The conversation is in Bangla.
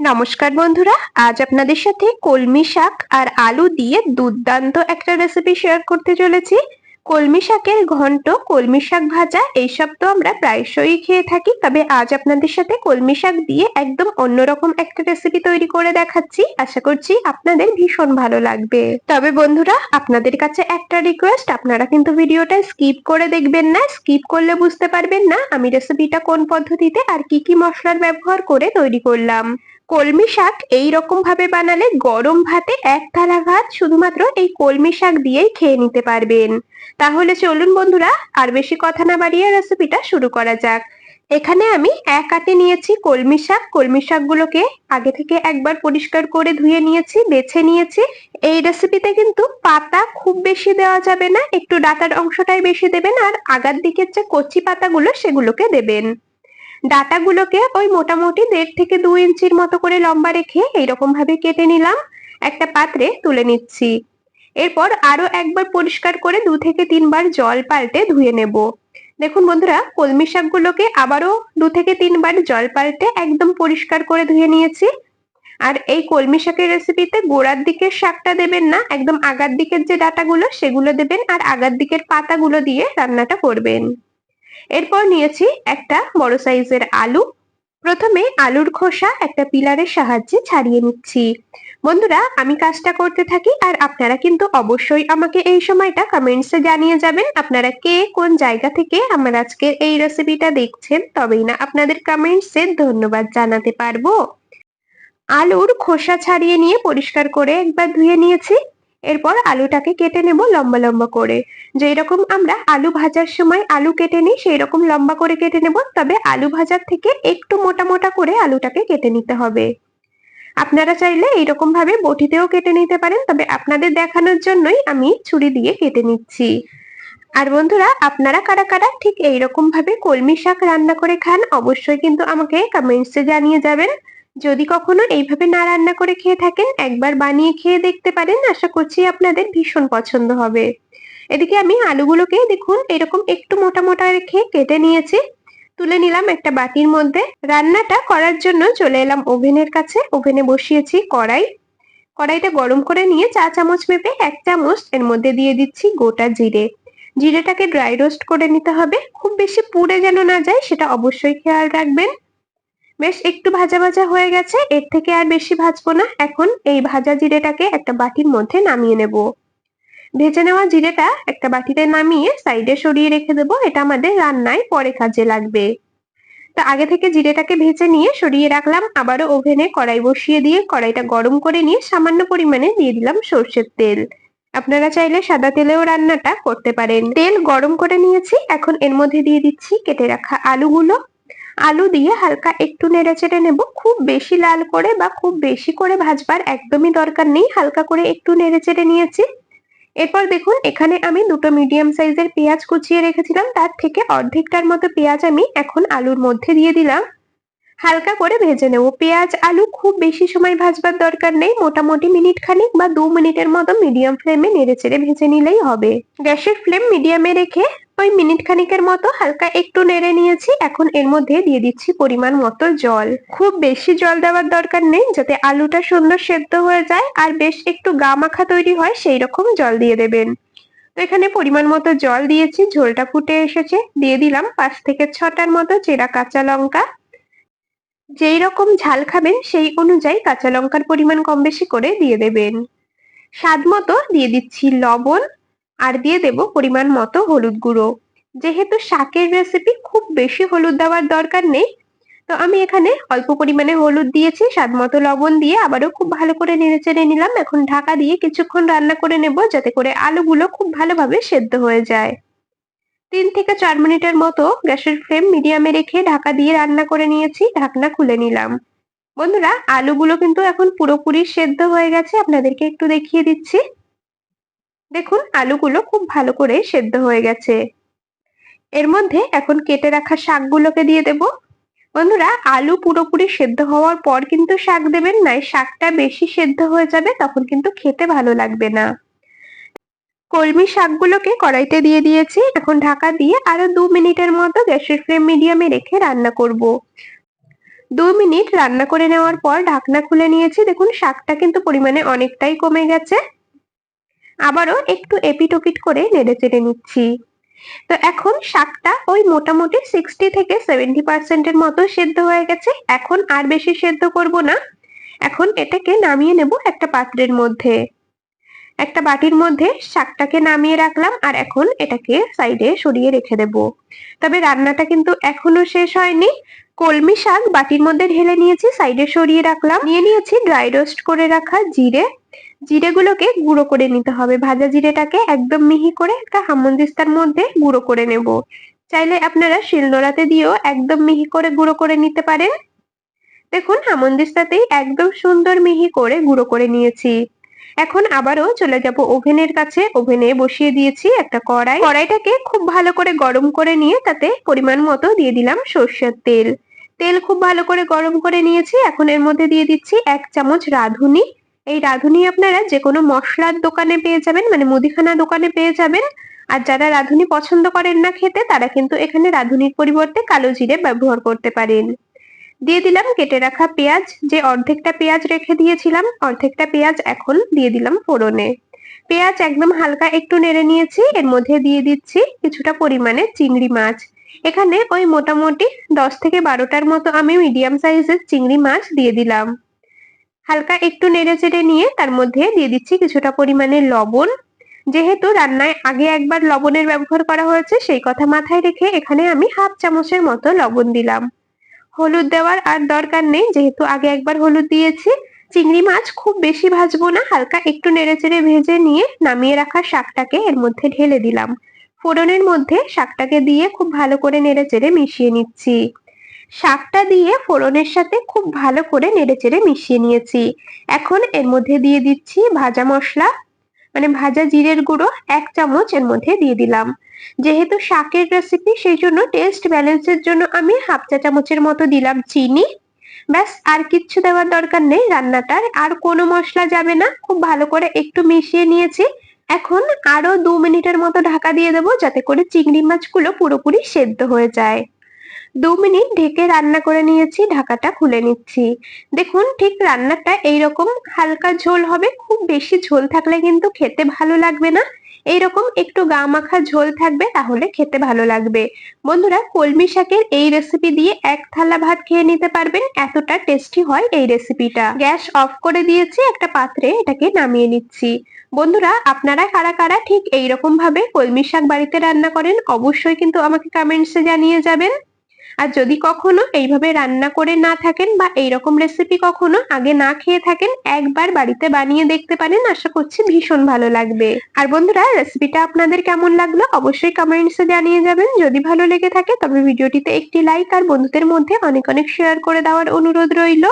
নমস্কার বন্ধুরা, আজ আপনাদের সাথে কলমি শাক আর আলু দিয়ে দুর্দান্ত একটা রেসিপি শেয়ার করতে চলেছি। কলমি শাকের ঘন্ট, কলমি শাক ভাজা, এইসব তো আমরা প্রায়শই খেয়ে থাকি, তবে আজ আপনাদের সাথে কলমি শাক দিয়ে একদম অন্যরকম একটা রেসিপি তৈরি করে দেখাচ্ছি। আশা করছি আপনাদের ভীষণ ভালো লাগবে। তবে বন্ধুরা, আপনাদের কাছে একটা রিকোয়েস্ট আপনারা কিন্তু ভিডিওটা স্কিপ করে দেখবেন না স্কিপ করলে বুঝতে পারবেন না আমি রেসিপিটা কোন পদ্ধতিতে আর কি কি মশলার ব্যবহার করে তৈরি করলাম। কলমি শাক এই রকম ভাবে বানালে গরম ভাতে এক থালা ভাত শুধুমাত্র এই কলমি শাক দিয়েই খেয়ে নিতে পারবেন। তাহলে চলুন বন্ধুরা, আর বেশি কথা না বাড়িয়ে রেসিপিটা শুরু করা যাক। এখানে আমি এক আটে নিয়েছি কলমি শাক। কলমি শাকগুলোকে আগে থেকে একবার পরিষ্কার করে ধুয়ে নিয়েছি, বেছে নিয়েছি। এই রেসিপিতে কিন্তু পাতা খুব বেশি দেওয়া যাবে না, একটু ডাটার অংশটাই বেশি দেবেন, আর আগার দিকের যে কচি পাতাগুলো সেগুলোকে দেবেন। ডাটাগুলোকে ওই মোটামুটি দেড় থেকে দু ইঞ্চির মতো করে লম্বা রেখে এইরকম ভাবে কেটে নিলাম। একটা পাত্রে তুলে নিচ্ছি। এরপর আরও একবার পরিষ্কার করে দু থেকে তিনবার জল পাল্টে ধুয়ে নেব। দেখুন বন্ধুরা, কলমি শাকগুলোকে আবারও দু থেকে তিনবার জল পাল্টে একদম পরিষ্কার করে ধুয়ে নিয়েছি। আর এই কলমি শাকের রেসিপিতে গোড়ার দিকের শাকটা দেবেন না, একদম আগার দিকের যে ডাটাগুলো সেগুলো দেবেন আর আগার দিকের পাতাগুলো দিয়ে রান্নাটা করবেন। এরপর নিয়েছি একটা বড় সাইজের আলু। প্রথমে আলুর খোসা একটা পিলারের সাহায্যে ছাড়িয়ে নিচ্ছি। বন্ধুরা, আমি কাজটা করতে থাকি আর আপনারা কিন্তু অবশ্যই আমাকে এই সময়টা কমেন্টসে জানিয়ে যাবেন আপনারা কে কোন জায়গা থেকে আমার আজকের এই রেসিপিটা দেখছেন, তবেই না আপনাদের কমেন্টসে ধন্যবাদ জানাতে পারব। আলুর খোসা ছাড়িয়ে নিয়ে পরিষ্কার করে একবার ধুয়ে নিয়েছি। এরপর আলুটাকে কেটে নেব লম্বা লম্বা করে। যেই রকম আমরা আলু ভাজার সময় আলু কেটে নিই সেই রকম লম্বা করে কেটে নেব। তবে আলু ভাজার থেকে একটু মোটা মোটা করে আলুটাকে কেটে নিতে হবে। আপনারা চাইলে এইরকম ভাবে বটিতেও কেটে নিতে পারেন, তবে আপনাদের দেখানোর জন্যই আমি ছুরি দিয়ে কেটে নিচ্ছি। আর বন্ধুরা, আপনারা কারা কারা ঠিক এইরকম ভাবে কলমি শাক রান্না করে খান, অবশ্যই কিন্তু আমাকে কমেন্টসে জানিয়ে যাবেন। যদি কখনো এইভাবে না রান্না করে খেয়ে থাকেন, একবার বানিয়ে খেয়ে দেখতে পারেন। আশা করছি আপনাদের ভীষণ পছন্দ হবে। এদিকে আমি আলুগুলোকে দেখুন, এরকম একটু মোটা মোটা রেখে কেটে নিয়েছি। তুলে নিলাম একটা বাটির মধ্যে। রান্নাটা করার জন্য চলে এলাম ওভেনের কাছে। ওভেনে বসিয়েছি কড়াই। কড়াইটা গরম করে নিয়ে চা চামচ মেপে এক চামচ এর মধ্যে দিয়ে দিচ্ছি গোটা জিরে। জিরেটাকে ড্রাই রোস্ট করে নিতে হবে। খুব বেশি পুড়ে যেন না যায়, সেটা অবশ্যই খেয়াল রাখবেন। বেশ, একটু ভাজা ভাজা হয়ে গেছে। এর থেকে আর বেশি ভাজবো না। এখন এই ভাজা জিরেটাকে একটা বাটির মধ্যে নামিয়ে নেব। ভেজে নেওয়া জিরেটা একটা বাটিতে নামিয়ে সাইডে সরিয়ে রেখে দেবো। এটা আমাদের রান্নায় পরে কাজে লাগবে। তা আগে থেকে জিরেটাকে ভেজে নিয়ে সরিয়ে রাখলাম। আবারও ওভেনে কড়াই বসিয়ে দিয়ে কড়াইটা গরম করে নিয়ে সামান্য পরিমাণে দিয়ে দিলাম সর্ষের তেল। আপনারা চাইলে সাদা তেলেও রান্নাটা করতে পারেন। তেল গরম করে নিয়েছি। এখন এর মধ্যে দিয়ে দিচ্ছি কেটে রাখা আলুগুলো। আলু দিয়ে হালকা একটু নেড়ে চেড়ে নেব। খুব বেশি লাল করে বা খুব বেশি করে ভাজবার একদমই দরকার নেই। হালকা করে একটু নেড়ে চেড়ে নিয়েছি। এরপর দেখুন, এখানে আমি দুটো মিডিয়াম সাইজের পেঁয়াজ কুচিয়ে রেখেছিলাম। তার থেকে অর্ধেকটার মতো পেঁয়াজ আমি এখন আলুর মধ্যে দিয়ে দিলাম। হালকা করে ভেজে নেব। পেঁয়াজ, আলু খুব বেশি সময় ভাজবার দরকার নেই। মোটামুটি মিনিট খানিক বা দু মিনিটের মতো মিডিয়াম ফ্লেমে নেড়ে চেড়ে ভেজে নিলেই হবে। গ্যাসের ফ্লেম মিডিয়ামে রেখে ওই মিনিট খানিকের মতো হালকা একটু নেড়ে নিয়েছি, এখন এর মধ্যে দিয়ে দিচ্ছি পরিমাণ মতো জল। খুব বেশি জল দেওয়ার দরকার নেই, যাতে আলুটা সুন্দর সেদ্ধ হয়ে যায়, আর বেশ একটু গা মাখা তৈরি হয়, সেই রকম জল দিয়ে দেবেন। তো এখানে পরিমাণ মতো জল দিয়েছি, ঝোলটা ফুটে এসেছে। দিয়ে দিলাম পাঁচ থেকে ছটার মতো চেরা কাঁচা লঙ্কা। যেই রকম ঝাল খাবেন, সেই অনুযায়ী কাঁচা লঙ্কার পরিমাণ কম বেশি করে দিয়ে দেবেন। স্বাদ মতো দিয়ে দিচ্ছি লবণ। আর দিয়ে দেব পরিমাণ মতো হলুদ গুঁড়ো। যেহেতু শাকের রেসিপি খুব বেশি হলুদ দেওয়ার দরকার নেই, তো আমি এখানে অল্প পরিমাণে হলুদ দিয়েছি, স্বাদ মতো লবণ দিয়ে আবারও খুব ভালো করে নেড়ে চেড়ে নিলাম। এখন ঢাকা দিয়ে কিছুক্ষণ রান্না করে নেব, যাতে করে আলুগুলো খুব ভালোভাবে সেদ্ধ হয়ে যায়। তিন থেকে চার মিনিটের মতো গ্যাসের ফ্লেম মিডিয়ামে রেখে ঢাকা দিয়ে রান্না করে নিয়েছি, ঢাকনা খুলে নিলাম। বন্ধুরা, আলুগুলো কিন্তু এখন পুরোপুরি সেদ্ধ হয়ে গেছে, আপনাদেরকে একটু দেখিয়ে দিচ্ছি। দেখুন, আলুগুলো খুব ভালো করে সেদ্ধ হয়ে গেছে। এর মধ্যে এখন কেটে রাখা শাকগুলোকে দিয়ে দেব। বন্ধুরা, আলু পুরোপুরি সেদ্ধ হওয়ার পর কিন্তু শাক দেবেন নাই শাকটা বেশি সেদ্ধ হয়ে যাবে তখন কিন্তু খেতে ভালো লাগবে না। কলমি শাকগুলোকে কড়াইতে দিয়ে দিয়েছি। এখন ঢাকা দিয়ে আরও দু মিনিটের মতো গ্যাসের ফ্লেম মিডিয়ামে রেখে রান্না করব। দু মিনিট রান্না করে নেওয়ার পর ঢাকনা খুলে নিয়েছি। দেখুন, শাকটা কিন্তু পরিমাণে অনেকটাই কমে গেছে। আবারও একটু এপিট করে নেড়ে চেড়ে নিচ্ছি। তো এখন শাকটা ওই মোটামুটি সিক্সটি থেকে সেভেন্টি পার্সেন্টের মতো সেদ্ধ হয়ে গেছে। এখন আর বেশি সেদ্ধ করব না। এখন এটাকে নামিয়ে নেব একটা পাত্রের মধ্যে। একটা বাটির মধ্যে শাকটাকে নামিয়ে রাখলাম আর এখন এটাকে সাইডে সরিয়ে রেখে দেব। তবে রান্নাটা কিন্তু এখনও শেষ হয়নি। কলমি শাক বাটির মধ্যে ঢেলে নিয়েছি, সাইডে সরিয়ে রাখলাম। নিয়ে নিয়েছি ড্রাই রোস্ট করে রাখা জিরে। জিরেগুলোকে গুঁড়ো করে নিতে হবে। ভাজা জিরেটাকে একদম মিহি করে একটা হামন্দিস্তার মধ্যে গুঁড়ো করে নেব। চাইলে আপনারা শিলনোড়াতে দিয়েও একদম মিহি করে গুঁড়ো করে নিতে পারেন। দেখুন হামন্দিস্তাতেই একদম সুন্দর মিহি করে গুঁড়ো করে নিয়েছি। এখন আবারও চলে যাব ওভেনের কাছে। ওভেনে বসিয়ে দিয়েছি একটা কড়াই। কড়াইটাকে খুব ভালো করে গরম করে নিয়ে তাতে পরিমাণ মতো দিয়ে দিলাম সর্ষের তেল। তেল খুব ভালো করে গরম করে নিয়েছি। এখন এর মধ্যে দিয়ে দিচ্ছি এক চামচ রাঁধুনি। এই রাঁধুনি আপনারা যে কোনো মশলার দোকানে পেয়ে যাবেন মানে মুদিখানা দোকানে পেয়ে যাবেন। আর যারা রাঁধুনি পছন্দ করেন না খেতে, তারা কিন্তু এখানে রাঁধুনির পরিবর্তে কালো জিরে ব্যবহার করতে পারেন। দিয়ে দিলাম কেটে রাখা পেঁয়াজ, যে অর্ধেকটা পেঁয়াজ রেখে দিয়েছিলাম, অর্ধেকটা পেঁয়াজ এখন দিয়ে দিলাম ফোড়নে। পেঁয়াজ একদম হালকা একটু নেড়ে নিয়েছি, এর মধ্যে দিয়ে দিচ্ছি কিছুটা পরিমাণে চিংড়ি মাছ। এখানে ওই মোটামুটি দশ থেকে বারোটার মতো আমি মিডিয়াম সাইজের চিংড়ি মাছ দিয়ে দিলাম। হালকা একটু নেড়ে চেড়ে নিয়ে তার মধ্যে দিয়ে দিচ্ছি কিছুটা পরিমাণে লবণ। যেহেতু রান্নায় আগে একবার লবণের ব্যবহার করা হয়েছে, সেই কথা মাথায় রেখে এখানে আমি হাফ চামচের মতো লবণ দিলাম। হলুদ দেওয়ার আর দরকার নেই, যেহেতু আগে একবার হলুদ দিয়েছি। চিংড়ি মাছ খুব বেশি ভাজবো না, হালকা একটু নেড়েচেড়ে ভেজে নিয়ে নামিয়ে রাখা শাকটাকে এর মধ্যে ঢেলে দিলাম। ফোড়নের মধ্যে শাকটাকে দিয়ে খুব ভালো করে নেড়েচেড়ে মিশিয়ে নিচ্ছি। শাকটা দিয়ে ফোড়নের সাথে খুব ভালো করে নেড়েচেড়ে মিশিয়ে নিয়েছি। এখন এর মধ্যে দিয়ে দিচ্ছি ভাজা মশলা মানে ভাজা জিরের গুঁড়ো এক চামচ এর মধ্যে দিয়ে দিলাম। যেহেতু শাকের রেসিপি সেই জন্য টেস্ট ব্যালেন্সের জন্য আমি হাফ চা চামচের মতো দিলাম চিনি। ব্যাস, আর কিচ্ছু দেওয়ার দরকার নেই, রান্নাটার আর কোনো মশলা যাবে না, খুব ভালো করে একটু মিশিয়ে নিয়েছি। এখন আরও দু মিনিটের মতো ঢাকা দিয়ে দেবো যাতে করে চিংড়ি মাছগুলো পুরোপুরি সেদ্ধ হয়ে যায়। দু মিনিট ঢেকে রান্না করে নিয়েছি, ঢাকাটা খুলে নিচ্ছি। দেখুন, ঠিক রান্নাটা এইরকম হালকা ঝোল হবে, খুব বেশি ঝোল থাকলে কিন্তু খেতে ভালো লাগবে না। এইরকম একটু গা মাখা ঝোল থাকবে, তাহলে খেতে ভালো লাগবে। বন্ধুরা, কলমি শাকের এই রেসিপি দিয়ে এক থালা ভাত খেয়ে নিতে পারবেন, এতটা টেস্টি হয় এই রেসিপিটা গ্যাস অফ করে দিয়েছি একটা পাত্রে, এটাকে নামিয়ে নিচ্ছি। বন্ধুরা, আপনারা কারা কারা ঠিক এইরকম ভাবে কলমি শাক বাড়িতে রান্না করেন, অবশ্যই কিন্তু আমাকে কমেন্টসে জানিয়ে যাবেন। আর যদি কখনো এইভাবে রান্না করে না থাকেন বা এইরকম রেসিপি কখনো আগে না খেয়ে থাকেন, একবার বাড়িতে বানিয়ে দেখতে পারেন, আশা করছি ভীষণ ভালো লাগবে। আর বন্ধুরা রেসিপিটা আপনাদের কেমন লাগল অবশ্যই কমেন্টসে জানিয়ে যাবেন। যদি ভালো লেগে থাকে, তবে ভিডিওটিতে একটি লাইক আর বন্ধুদের মধ্যে অনেক অনেক শেয়ার করে দেওয়ার অনুরোধ রইল।